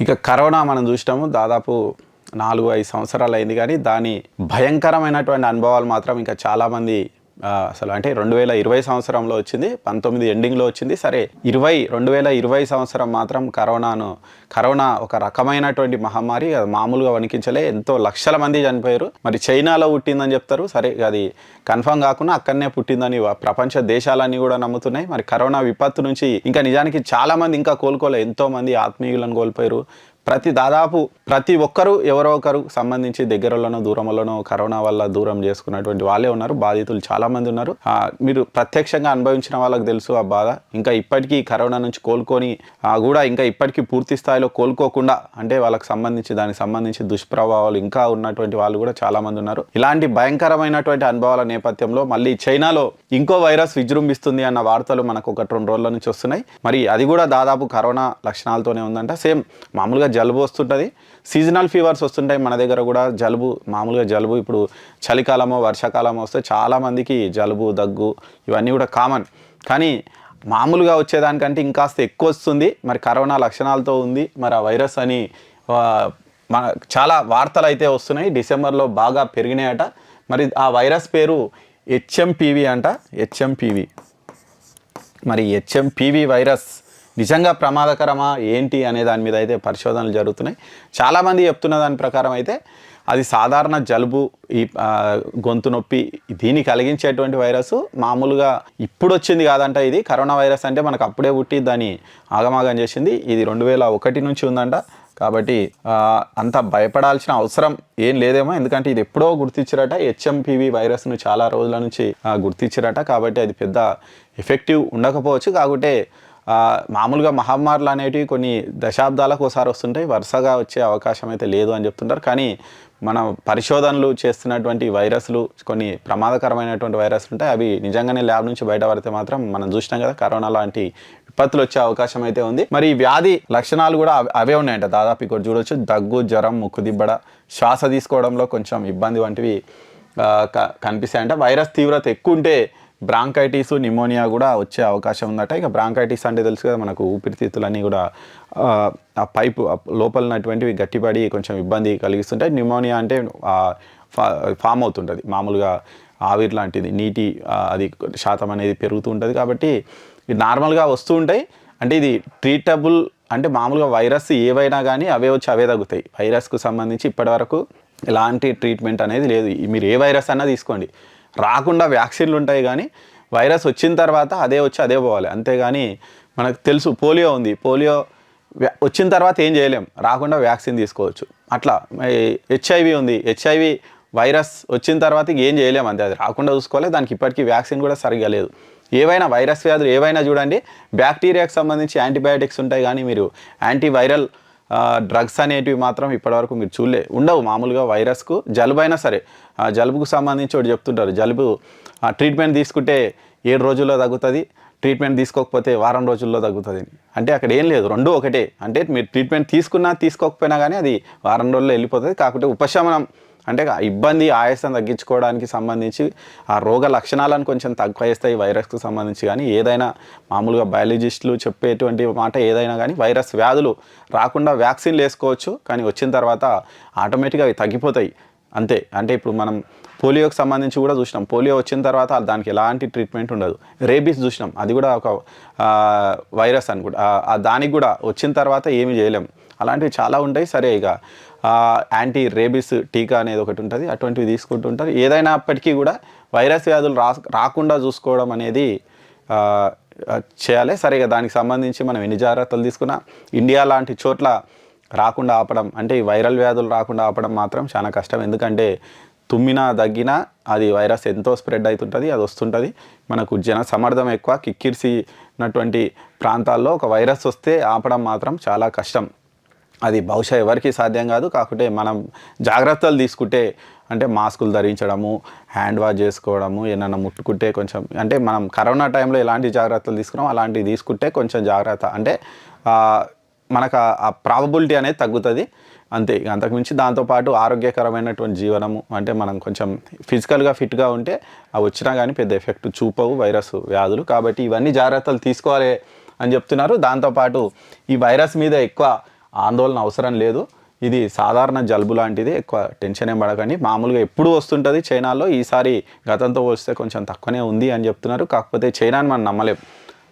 ఇక కరోనా మనం చూసినాము దాదాపు నాలుగు ఐదు సంవత్సరాలు అయింది కానీ దాని భయంకరమైనటువంటి అనుభవాలు మాత్రం ఇంకా చాలామంది అసలు అంటే రెండు వేల ఇరవై సంవత్సరంలో వచ్చింది పంతొమ్మిది ఎండింగ్లో వచ్చింది. సరే ఇరవై రెండు వేల ఇరవై సంవత్సరం మాత్రం కరోనాను కరోనా ఒక రకమైనటువంటి మహమ్మారి అది మామూలుగా వణికించలే ఎంతో లక్షల మంది చనిపోయారు. మరి చైనాలో పుట్టిందని చెప్తారు. సరే అది కన్ఫర్మ్ కాకుండా అక్కడనే పుట్టిందని ప్రపంచ దేశాలన్నీ కూడా నమ్ముతున్నాయి. మరి కరోనా విపత్తు నుంచి ఇంకా నిజానికి చాలామంది ఇంకా కోలుకోలే. ఎంతో మంది ఆత్మీయులను కోల్పోయారు. ప్రతి దాదాపు ప్రతి ఒక్కరు ఎవరో ఒకరు సంబంధించి దగ్గరలోనో దూరంలోనో కరోనా వల్ల దూరం చేసుకున్నటువంటి వాళ్ళే ఉన్నారు. బాధితులు చాలా మంది ఉన్నారు మీరు ప్రత్యక్షంగా అనుభవించిన వాళ్ళకి తెలుసు ఆ బాధ. ఇంకా ఇప్పటికీ కరోనా నుంచి కోలుకొని కూడా ఇంకా ఇప్పటికీ పూర్తి స్థాయిలో కోలుకోకుండా అంటే వాళ్ళకి సంబంధించి దానికి సంబంధించి దుష్ప్రభావాలు ఇంకా ఉన్నటువంటి వాళ్ళు కూడా చాలా మంది ఉన్నారు. ఇలాంటి భయంకరమైనటువంటి అనుభవాల నేపథ్యంలో మళ్ళీ చైనాలో ఇంకో వైరస్ విజృంభిస్తుంది అన్న వార్తలు మనకు ఒకటి రెండు రోజుల నుంచి వస్తున్నాయి. మరి అది కూడా దాదాపు కరోనా లక్షణాలతోనే ఉందంట. సేమ్ మామూలుగా జలుబు వస్తుంటుంది. సీజనల్ ఫీవర్స్ వస్తుంటాయి మన దగ్గర కూడా. జలుబు మామూలుగా జలుబు ఇప్పుడు చలికాలమో వర్షాకాలమో వస్తే చాలామందికి జలుబు దగ్గు ఇవన్నీ కూడా కామన్ కానీ మామూలుగా వచ్చేదానికంటే ఇంకాస్త ఎక్కువ వస్తుంది. మరి కరోనా లక్షణాలతో ఉంది. మరి ఆ వైరస్ అని మన చాలా వార్తలు అయితే వస్తున్నాయి. డిసెంబర్లో బాగా పెరిగినాయట. మరి ఆ వైరస్ పేరు హెచ్ఎంపీవి అంట. హెచ్ఎంపీవి మరి హెచ్ఎంపీవి వైరస్ నిజంగా ప్రమాదకరమా ఏంటి అనే దాని మీద అయితే పరిశోధనలు జరుగుతున్నాయి. చాలామంది చెప్తున్న దాని ప్రకారం అయితే అది సాధారణ జలుబు ఈ గొంతు నొప్పి దీన్ని కలిగించేటువంటి వైరస్ మామూలుగా ఇప్పుడు వచ్చింది కాదంట ఇది. కరోనా వైరస్ అంటే మనకు అప్పుడే పుట్టి దాన్ని ఆగమాగం చేసింది. ఇది రెండు వేల ఒకటి నుంచి ఉందంట. కాబట్టి అంత భయపడాల్సిన అవసరం ఏం లేదేమో. ఎందుకంటే ఇది ఎప్పుడో గుర్తించారట. హెచ్ఎంపివి వైరస్ను చాలా రోజుల నుంచి ఆ, గుర్తించారట. కాబట్టి అది పెద్ద ఎఫెక్టివ్ ఉండకపోవచ్చు. కాకుంటే మామూలుగా మహమ్మారులు అనేటివి కొన్ని దశాబ్దాలకు ఒకసారి వస్తుంటాయి వరుసగా వచ్చే అవకాశం అయితే లేదు అని చెప్తుంటారు. కానీ మనం పరిశోధనలు చేస్తున్నటువంటి వైరస్లు కొన్ని ప్రమాదకరమైనటువంటి వైరస్లు ఉంటాయి అవి నిజంగానే ల్యాబ్ నుంచి బయటపడితే మాత్రం మనం చూసినాం కదా కరోనా లాంటి విపత్తులు వచ్చే అవకాశం అయితే ఉంది. మరి ఈ వ్యాధి లక్షణాలు కూడా అవే ఉన్నాయంట. దాదాపు ఇక్కడ చూడొచ్చు దగ్గు జ్వరం ముక్కు దిబ్బడ శ్వాస తీసుకోవడంలో కొంచెం ఇబ్బంది వంటివి కనిపిస్తాయంట. వైరస్ తీవ్రత ఎక్కువ ఉంటే బ్రాంకైటిస్ నిమోనియా కూడా వచ్చే అవకాశం ఉందట. ఇక బ్రాంకైటిస్ అంటే తెలుసు కదా మనకు ఊపిరితిత్తులన్నీ కూడా ఆ, పైపు లోపలనటువంటివి గట్టిపడి కొంచెం ఇబ్బంది కలిగిస్తుంటాయి. నిమోనియా అంటే ఫా- ఫామ్ అవుతుంటుంది. మామూలుగా ఆవిరి లాంటిది నీటి అది శాతం అనేది పెరుగుతూ ఉంటుంది కాబట్టి ఇది నార్మల్గా వస్తూ ఉంటాయి. అంటే ఇది ట్రీటబుల్ అంటే మామూలుగా వైరస్ ఏవైనా కానీ అవే వచ్చి అవే తగ్గుతాయి. వైరస్కు సంబంధించి ఇప్పటివరకు ఎలాంటి ట్రీట్మెంట్ అనేది లేదు. మీరు ఏ వైరస్ అన్నా తీసుకోండి. రాకుండా వ్యాక్సిన్లు ఉంటాయి కానీ వైరస్ వచ్చిన తర్వాత అదే వచ్చి అదే పోవాలి. అంతేగాని మనకు తెలుసు పోలియో ఉంది. పోలియో వచ్చిన తర్వాత ఏం చేయలేం. రాకుండా వ్యాక్సిన్ తీసుకోవచ్చు. అట్లా. హెచ్ఐవి ఉంది. హెచ్ఐవి వైరస్ వచ్చిన తర్వాత ఏం చేయలేం అంతే. అది రాకుండా చూసుకోవాలి. దానికి ఇప్పటికీ వ్యాక్సిన్ కూడా సరిగా లేదు. ఏవైనా వైరస్ వ్యాధులు ఏవైనా చూడండి. బ్యాక్టీరియాకి సంబంధించి యాంటీబయాటిక్స్ ఉంటాయి కానీ మీరు యాంటీవైరల్ డ్రగ్స్ అనేటివి మాత్రం ఇప్పటివరకు మీరు చూడలే. ఉండవు మామూలుగా వైరస్కు జలుబు అయినా సరే. ఆ జలుబుకు సంబంధించి ఒకటి చెప్తుంటారు. జలుబు ట్రీట్మెంట్ తీసుకుంటే ఏడు రోజుల్లో తగ్గుతుంది ట్రీట్మెంట్ తీసుకోకపోతే వారం రోజుల్లో తగ్గుతుంది. అంటే అక్కడ ఏం లేదు రెండు ఒకటే. అంటే మీరు ట్రీట్మెంట్ తీసుకున్నా తీసుకోకపోయినా కానీ అది వారం రోజుల్లో వెళ్ళిపోతుంది. కాకపోతే ఉపశమనం అంటే ఇబ్బంది ఆయాసం తగ్గించుకోవడానికి సంబంధించి ఆ రోగ లక్షణాలను కొంచెం తక్కువ చేస్తాయి వైరస్కు సంబంధించి. కానీ ఏదైనా మామూలుగా బయాలజిస్టులు చెప్పేటువంటి మాట ఏదైనా కానీ వైరస్ వ్యాధులు రాకుండా వ్యాక్సిన్లు వేసుకోవచ్చు. కానీ వచ్చిన తర్వాత ఆటోమేటిక్గా అవి తగ్గిపోతాయి. అంతే. అంటే ఇప్పుడు మనం పోలియోకి సంబంధించి కూడా చూసినాం. పోలియో వచ్చిన తర్వాత దానికి ఎలాంటి ట్రీట్మెంట్ ఉండదు. రేబీస్ చూసినాం. అది కూడా ఒక వైరస్ అనుకుంటా. దానికి కూడా వచ్చిన తర్వాత ఏమి చేయలేం. అలాంటివి చాలా ఉంటాయి. సరే ఇక యాంటీ రేబీస్ టీకా అనేది ఒకటి ఉంటుంది. అటువంటివి తీసుకుంటుంటారు. ఏదైనప్పటికీ కూడా వైరస్ వ్యాధులు రా రాకుండా చూసుకోవడం అనేది చేయాలి. సరే దానికి సంబంధించి మనం ఎన్ని జాగ్రత్తలు తీసుకున్నా ఇండియా లాంటి చోట్ల రాకుండా ఆపడం అంటే ఈ వైరల్ వ్యాధులు రాకుండా ఆపడం మాత్రం చాలా కష్టం. ఎందుకంటే తుమ్మినా దగ్గినా అది వైరస్ ఎంతో స్ప్రెడ్ అవుతుంటుంది అది వస్తుంటుంది. మనకు జన సమర్థం ఎక్కువ. కిక్కిరిసినటువంటి ప్రాంతాల్లో ఒక వైరస్ వస్తే ఆపడం మాత్రం చాలా కష్టం. అది బహుశా ఎవరికి సాధ్యం కాదు. కాకుంటే మనం జాగ్రత్తలు తీసుకుంటే అంటే మాస్కులు ధరించడము హ్యాండ్ వాష్ చేసుకోవడము ఏమైనా ముట్టుకుంటే కొంచెం అంటే మనం కరోనా టైంలో ఎలాంటి జాగ్రత్తలు తీసుకున్నాం అలాంటివి తీసుకుంటే కొంచెం జాగ్రత్త. అంటే మనకు ఆ- ప్రాబబిలిటీ అనేది తగ్గుతుంది. అంతే అంతకుమించి దాంతోపాటు ఆరోగ్యకరమైనటువంటి జీవనము అంటే మనం కొంచెం ఫిజికల్గా ఫిట్గా ఉంటే అవి వచ్చినా కానీ పెద్ద ఎఫెక్ట్ చూపవు వైరస్ వ్యాధులు. కాబట్టి ఇవన్నీ జాగ్రత్తలు తీసుకోవాలి అని చెప్తున్నారు. దాంతోపాటు ఈ వైరస్ మీద ఎక్కువ ఆందోళన అవసరం లేదు. ఇది సాధారణ జలుబు లాంటిది ఎక్కువ టెన్షన్ ఏం పడకండి. మామూలుగా ఎప్పుడు వస్తుంటుంది చైనాలో ఈసారి గతంతో పోలిస్తే కొంచెం తక్కువనే ఉంది అని చెప్తున్నారు. కాకపోతే చైనాని మనం నమ్మలేం.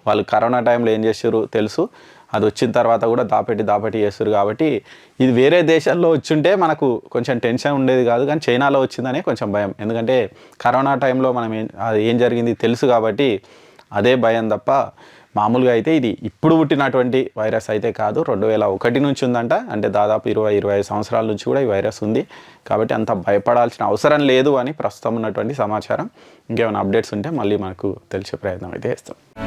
వాళ్ళు కరోనా టైంలో ఏం చేశారు తెలుసు. అది వచ్చిన తర్వాత కూడా దాపెట్టి దాపెట్టి చేస్తారు కాబట్టి ఇది వేరే దేశాల్లో వచ్చుంటే మనకు కొంచెం టెన్షన్ ఉండేది కాదు కానీ చైనాలో వచ్చిందనే కొంచెం భయం. ఎందుకంటే కరోనా టైంలో మనం ఏం అది ఏం జరిగింది తెలుసు కాబట్టి అదే భయం తప్ప మామూలుగా అయితే ఇది ఇప్పుడు పుట్టినటువంటి వైరస్ అయితే కాదు. రెండు వేల ఒకటి నుంచి ఉందంట. అంటే దాదాపు ఇరవై ఇరవై ఐదు సంవత్సరాల నుంచి కూడా ఈ వైరస్ ఉంది. కాబట్టి అంత భయపడాల్సిన అవసరం లేదు అని ప్రస్తుతం ఉన్నటువంటి సమాచారం. ఇంకేమైనా అప్డేట్స్ ఉంటే మళ్ళీ మనకు తెలిసే ప్రయత్నం అయితే చేస్తాం.